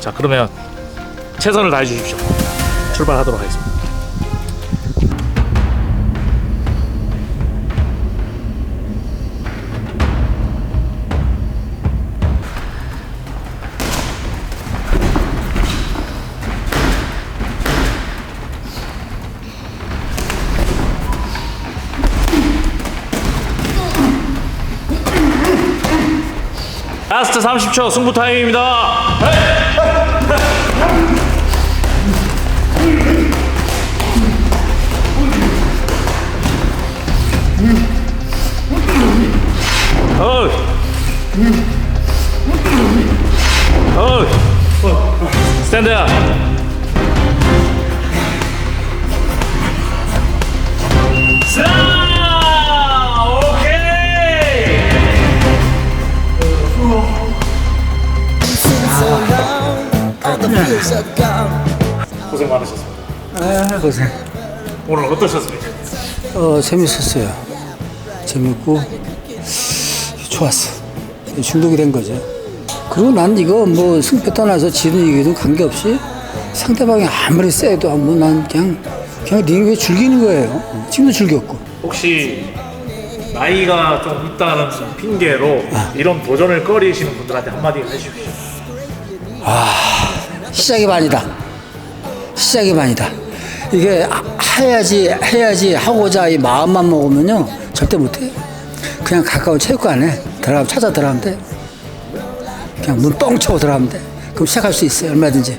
자 그러면 최선을 다해 주십시오. 출발하도록 하겠습니다. 라스트 30초 승부 타임입니다. 어. 스탠드야. 자, 오케이. 고생 많으셨습니다. 아, 고생. 오늘 어떠셨습니까? 어, 재밌었어요. 재밌고, 좋았어. 중독이 된 거죠. 그리고 난 이거 뭐 승패 떠나서 지든 이기든 관계없이 상대방이 아무리 세도 뭐난 그냥, 그냥 링에 즐기는 거예요. 지금도 즐겼고. 혹시 나이가 좀 있다는 핑계로 이런 도전을 꺼리시는 분들한테 한마디 해주십시오. 시작이 반이다. 시작이 반이다. 이게 하- 해야지 해야지 하고자 이 마음만 먹으면요 절대 못해. 그냥 가까운 체육관에 들어가면 찾아 들어가면 돼. 그냥 문뻥 치고 들어가면 돼. 그럼 시작할 수 있어요 얼마든지.